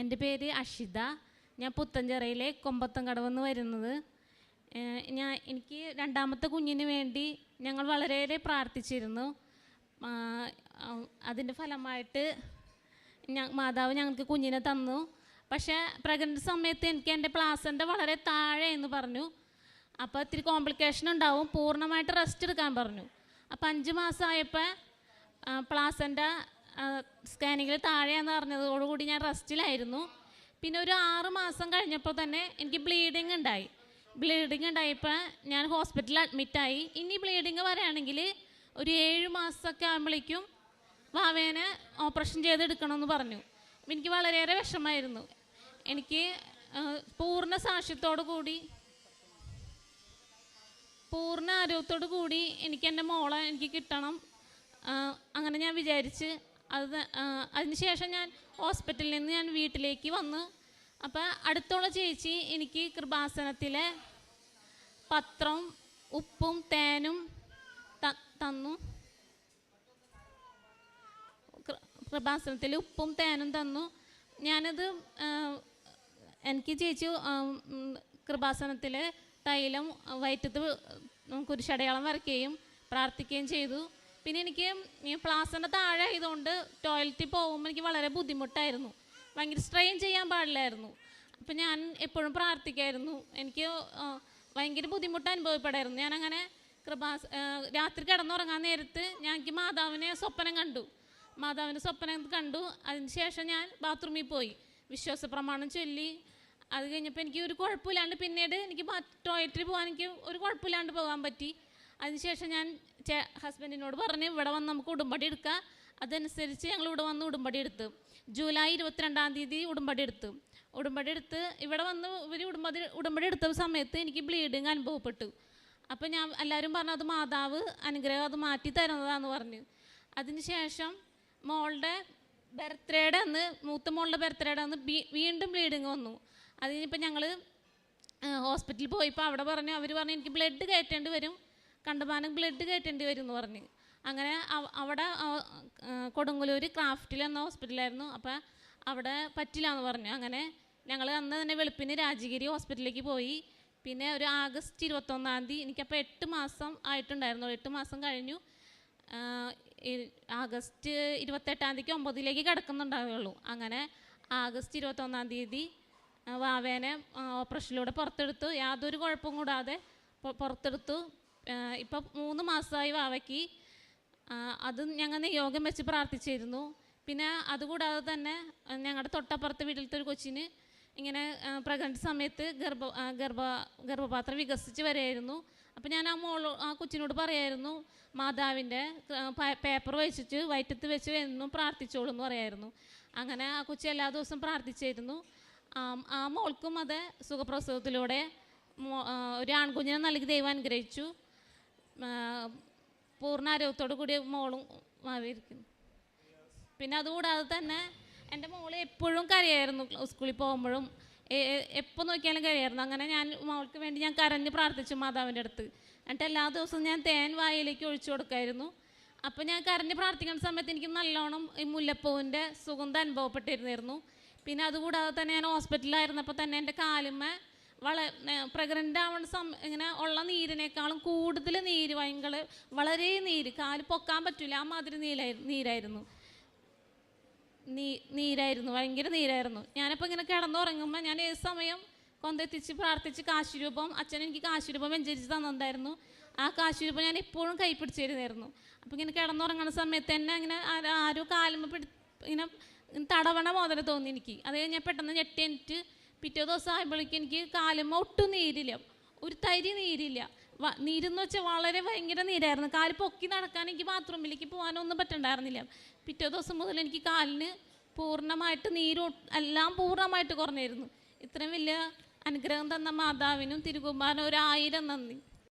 എന്റെ പേര് അഷിത. ഞാൻ പുത്തഞ്ചിറയിലെ കൊമ്പത്തങ്കടവ് നിന്ന് വരുന്നത് ഞാൻ എനിക്ക് രണ്ടാമത്തെ കുഞ്ഞിന് വേണ്ടി ഞങ്ങൾ വളരെയേറെ പ്രാർത്ഥിച്ചിരുന്നു. അതിന്റെ ഫലമായിട്ട് ഞാൻ മാതാവ് ഞങ്ങൾക്ക് കുഞ്ഞിനെ തന്നു. പക്ഷേ പ്രഗ്നന്റ് സമയത്ത് എനിക്ക് എന്റെ പ്ലാസന്റെ വളരെ താഴെ എന്ന് പറഞ്ഞു. അപ്പോൾ ഇത്തിരി കോംപ്ലിക്കേഷൻ ഉണ്ടാവും. പൂർണമായിട്ട് റെസ്റ്റ് എടുക്കാൻ പറഞ്ഞു. അപ്പോൾ അഞ്ച് മാസമായപ്പോൾ പ്ലാസന്റെ സ്കാനിങ്ങിൽ താഴെയാന്ന് പറഞ്ഞതോടുകൂടി ഞാൻ റെസ്റ്റിലായിരുന്നു. പിന്നെ ഒരു ആറ് മാസം കഴിഞ്ഞപ്പോൾ തന്നെ എനിക്ക് ബ്ലീഡിങ് ഉണ്ടായി. ബ്ലീഡിങ് ഉണ്ടായപ്പോൾ ഞാൻ ഹോസ്പിറ്റലിൽ അഡ്മിറ്റായി ഇനി ബ്ലീഡിങ് വരാണെങ്കിൽ ഒരു ഏഴ് മാസമൊക്കെ ആകുമ്പോഴേക്കും വാവേനെ ഓപ്പറേഷൻ ചെയ്തെടുക്കണമെന്ന് പറഞ്ഞു. എനിക്ക് വളരെയേറെ വിഷമമായിരുന്നു. എനിക്ക് പൂർണ സാക്ഷ്യത്തോടു കൂടി പൂർണ ആരോഗ്യത്തോടു കൂടി എനിക്ക് എന്റെ മോളെ എനിക്ക് കിട്ടണം. അങ്ങനെ ഞാൻ വിചാരിച്ച് അത് അതിനുശേഷം ഞാൻ ഹോസ്പിറ്റലിൽ നിന്ന് ഞാൻ വീട്ടിലേക്ക് വന്ന് അപ്പോൾ അടുത്തുള്ള ചേച്ചി എനിക്ക് കൃപാസനത്തിലെ പത്രം ഉപ്പും തേനും തന്നു. കൃപാസനത്തിൽ ഉപ്പും തേനും തന്നു. ഞാനത് എനിക്ക് ചേച്ചി കൃപാസനത്തിലെ തൈലം വയറ്റത്ത് കുരിശടയാളം വരയ്ക്കുകയും പ്രാർത്ഥിക്കുകയും ചെയ്തു. പിന്നെ എനിക്ക് ഈ പ്ലാസിന്റെ താഴെ ആയതുകൊണ്ട് ടോയ്ലറ്റിൽ പോകുമ്പോൾ എനിക്ക് വളരെ ബുദ്ധിമുട്ടായിരുന്നു. ഭയങ്കര സ്ട്രെയിൻ ചെയ്യാൻ പാടില്ലായിരുന്നു. അപ്പം ഞാൻ എപ്പോഴും പ്രാർത്ഥിക്കായിരുന്നു. എനിക്ക് ഭയങ്കര ബുദ്ധിമുട്ട് അനുഭവപ്പെടായിരുന്നു. ഞാനങ്ങനെ കൃപാസ് ആ, രാത്രി കിടന്നുറങ്ങാൻ നേരത്ത് ഞാൻ എനിക്ക് മാതാവിനെ സ്വപ്നം കണ്ടു. മാതാവിന്റെ സ്വപ്നം കണ്ടു. അതിന് ശേഷം ഞാൻ ബാത്റൂമിൽ പോയി. വിശ്വാസ പ്രമാണം ചൊല്ലി. അത് കഴിഞ്ഞപ്പോൾ എനിക്ക് ഒരു കുഴപ്പമില്ലാണ്ട് പിന്നീട് എനിക്ക് ടോയ്ലറ്റിൽ പോകാൻ എനിക്ക് ഒരു കുഴപ്പമില്ലാണ്ട് പോകാൻ പറ്റി. അതിനുശേഷം ഞാൻ ഹസ്ബൻഡിനോട് പറഞ്ഞു ഇവിടെ വന്ന് നമുക്ക് ഉടുമ്പടി എടുക്കാം. അതനുസരിച്ച് ഞങ്ങൾ ഇവിടെ വന്ന് ഉടുമ്പടി എടുത്തു. ജൂലൈ ഇരുപത്തിരണ്ടാം തീയതി ഉടുമ്പടി എടുത്തു. ഉടുമ്പടി എടുത്ത് ഇവിടെ വന്ന് ഇവർ ഉടുമ്പടി ഉടുമ്പടി എടുത്ത സമയത്ത് എനിക്ക് ബ്ലീഡിങ് അനുഭവപ്പെട്ടു. അപ്പോൾ ഞാൻ എല്ലാവരും പറഞ്ഞു അത് മാതാവ് അനുഗ്രഹം അത് മാറ്റി തരുന്നതാന്ന് പറഞ്ഞു. അതിനുശേഷം മോളുടെ ബർത്ത്ഡേയുടെ അന്ന് മൂത്ത മോളുടെ ബർത്ത്ഡേയുടെ അന്ന് വീണ്ടും ബ്ലീഡിങ് വന്നു. അതിനിപ്പോൾ ഞങ്ങൾ ഹോസ്പിറ്റലിൽ പോയിപ്പോൾ അവിടെ പറഞ്ഞു അവർ പറഞ്ഞു എനിക്ക് ബ്ലഡ് കയറ്റേണ്ടി വരും. കണ്ടമാനം ബ്ലഡ് കയറ്റേണ്ടി വരും എന്ന് പറഞ്ഞ്. അങ്ങനെ അവിടെ കൊടുങ്ങല്ലൂർ ക്രാഫ്റ്റിൽ എന്ന ഹോസ്പിറ്റലായിരുന്നു അപ്പോൾ അവിടെ പറ്റില്ല എന്ന് പറഞ്ഞു. അങ്ങനെ ഞങ്ങൾ അന്ന് തന്നെ വെളുപ്പിന് രാജഗിരി ഹോസ്പിറ്റലിലേക്ക് പോയി. പിന്നെ ഒരു ആഗസ്റ്റ് ഇരുപത്തൊന്നാം തീയതി എനിക്കപ്പോൾ എട്ട് മാസം ആയിട്ടുണ്ടായിരുന്നു. എട്ട് മാസം കഴിഞ്ഞു. ആഗസ്റ്റ് ഇരുപത്തെട്ടാം തീയതിക്ക് ഒമ്പതിലേക്ക് കിടക്കുന്നുണ്ടാവുകയുള്ളൂ അങ്ങനെ ആഗസ്റ്റ് ഇരുപത്തൊന്നാം തീയതി വാവേനെ ഓപ്പറേഷനിലൂടെ പുറത്തെടുത്തു. യാതൊരു കുഴപ്പവും കൂടാതെ പുറത്തെടുത്തു. ഇപ്പം മൂന്ന് മാസമായി വാവയ്ക്ക്. അത് ഞങ്ങൾ നിയോഗം വെച്ച് പ്രാർത്ഥിച്ചിരുന്നു. പിന്നെ അതുകൂടാതെ തന്നെ ഞങ്ങളുടെ തൊട്ടപ്പുറത്തെ വീട്ടിലത്തെ ഒരു കൊച്ചിന് ഇങ്ങനെ പ്രഗ്നന്റ് സമയത്ത് ഗർഭ ഗർഭ ഗർഭപാത്രം വികസിച്ച് വരെയായിരുന്നു അപ്പം ഞാൻ ആ മോളോ ആ കൊച്ചിനോട് പറയായിരുന്നു മാതാവിന്റെ പേപ്പർ വെച്ചിട്ട് വയറ്റത്ത് വെച്ച് എന്നും പ്രാർത്ഥിച്ചോളൂ എന്ന് പറയായിരുന്നു. അങ്ങനെ ആ കൊച്ചി എല്ലാ ദിവസവും പ്രാർത്ഥിച്ചിരുന്നു. ആ മോൾക്കും അത് സുഖപ്രസവത്തിലൂടെ ഒരു ആൺകുഞ്ഞിനെ നൽകി ദൈവം അനുഗ്രഹിച്ചു. പൂർണ കൂടി മോളും മാറിയിരിക്കുന്നു. പിന്നെ അതുകൂടാതെ തന്നെ എന്റെ മോൾ എപ്പോഴും കരയായിരുന്നു സ്കൂളിൽ പോകുമ്പോഴും. എപ്പോൾ നോക്കിയാലും കരയായിരുന്നു. അങ്ങനെ ഞാൻ മോൾക്ക് വേണ്ടി ഞാൻ കരഞ്ഞ് പ്രാർത്ഥിച്ചു മാതാവിന്റെ അടുത്ത്. എന്നിട്ട് എല്ലാ ദിവസവും ഞാൻ തേൻ വായിലേക്ക് ഒഴിച്ചു കൊടുക്കായിരുന്നു. അപ്പോൾ ഞാൻ കരഞ്ഞ് പ്രാർത്ഥിക്കുന്ന സമയത്ത് എനിക്ക് നല്ലോണം ഈ മുല്ലപ്പൂവിന്റെ സുഗന്ധം അനുഭവപ്പെട്ടിരുന്നിരുന്നു പിന്നെ അതുകൂടാതെ തന്നെ ഞാൻ ഹോസ്പിറ്റലിലായിരുന്നപ്പോൾ തന്നെ എന്റെ കാലുമ്മ വള പ്രഗ്നന്റ് ആവുന്ന സം ഇങ്ങനെ ഉള്ള നീരിനേക്കാളും കൂടുതൽ നീര് ഭയങ്കര വളരെ നീര് കാൽ പൊക്കാൻ പറ്റില്ല ആ മാതിരി നീരായിരുന്നു നീരായിരുന്നു. നീ നീരായിരുന്നു ഭയങ്കര നീരായിരുന്നു. ഞാനിപ്പോൾ ഇങ്ങനെ കിടന്നുറങ്ങുമ്പോൾ ഞാൻ ഏത് സമയം കൊന്തെത്തിച്ച് പ്രാർത്ഥിച്ച് കാശിരൂപം അച്ഛൻ എനിക്ക് കാശിരൂപം വെഞ്ചരിച്ച് തന്നിട്ടുണ്ടായിരുന്നു ആ കാശിരൂപം ഞാൻ എപ്പോഴും കൈ പിടിച്ചിരുന്നായിരുന്നു അപ്പോൾ ഇങ്ങനെ കിടന്നുറങ്ങുന്ന സമയത്ത് തന്നെ അങ്ങനെ ആരോ- ആരോ കാലുമ്പോൾ പിടി ഇങ്ങനെ തടവണ മോതല തോന്നി എനിക്ക്. അത് ഞാൻ പെട്ടെന്ന് ഞെട്ടി എനിക്ക് പിറ്റേ ദിവസം ആയപ്പോഴേക്കും എനിക്ക് കാലുമ്പോൾ ഒട്ടും നീരില്ല. ഒരു തരി നീരില്ല. നീരെന്ന് വെച്ചാൽ വളരെ ഭയങ്കര നീരായിരുന്നു. കാൽ പൊക്കി നടക്കാൻ എനിക്ക് ബാത്റൂമിലേക്ക് പോകാനൊന്നും പറ്റണ്ടായിരുന്നില്ല. പിറ്റേ ദിവസം മുതൽ എനിക്ക് കാലിന് പൂർണമായിട്ട് നീര് എല്ലാം പൂർണമായിട്ട് കുറഞ്ഞിരുന്നു. ഇത്രയും വലിയ അനുഗ്രഹം തന്ന മാതാവിനും തിരുകുമാരനും ഒരായിരം നന്ദി.